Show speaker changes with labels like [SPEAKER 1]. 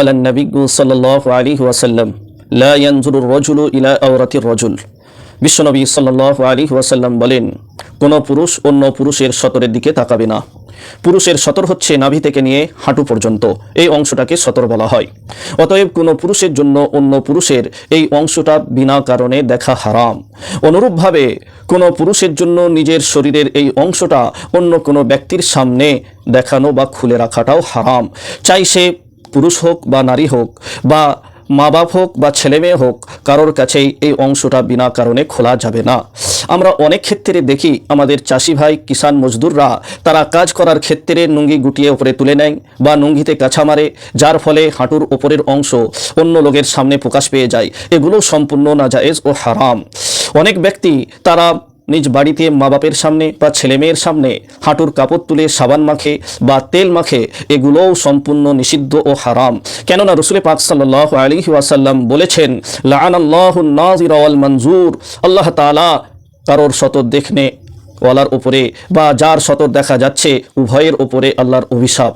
[SPEAKER 1] قال النبي صلى الله عليه وسلم لا ينظر الرجل إلى أورة الرجل বিশ্বনবী সাল্লাহ আলী ওয়াসাল্লাম বলেন কোনো পুরুষ অন্য পুরুষের সতরের দিকে তাকাবে না পুরুষের সতর হচ্ছে নাভি থেকে নিয়ে হাঁটু পর্যন্ত এই অংশটাকে সতর বলা হয় অতএব কোনো পুরুষের জন্য অন্য পুরুষের এই অংশটা বিনা কারণে দেখা হারাম অনুরূপভাবে কোনো পুরুষের জন্য নিজের শরীরের এই অংশটা অন্য কোনো ব্যক্তির সামনে দেখানো বা খুলে রাখাটাও হারাম চাই সে পুরুষ হোক বা নারী হোক বা মা বাপ হোক বা ছেলে মেয়ে হোক, কারোর কাছেই এই অংশটা বিনা কারণে খোলা যাবে না। আমরা অনেক ক্ষেত্রে দেখি আমাদের চাষি ভাই কিষান মজদুররা, তারা কাজ করার ক্ষেত্রে নুঙ্গি গুটিয়ে ওপরে তুলে নেয় বা নুঙ্গিতে কাছা মারে, যার ফলে হাঁটুর ওপরের অংশ অন্য লোকের সামনে প্রকাশ পেয়ে যায়। এগুলো সম্পূর্ণ নাজায়েজ ও হারাম। অনেক ব্যক্তি তারা নিজ বাড়িতে মা বাপের সামনে বা ছেলে মেয়ের সামনে হাঁটুর কাপড় তুলে সাবান মাখে বা তেল মাখে, এগুলোও সম্পূর্ণ নিষিদ্ধ ও হারাম। কেননা রসুল পাক সাল্লাহ আলী ওয়াসাল্লাম বলেছেন লান আল্লাহ মঞ্জুর আল্লাহ তালা কারোর শত দেখনে ওয়ালার উপরে বা যার সতর দেখা যাচ্ছে, উভয়ের উপরে আল্লাহর অভিশাপ।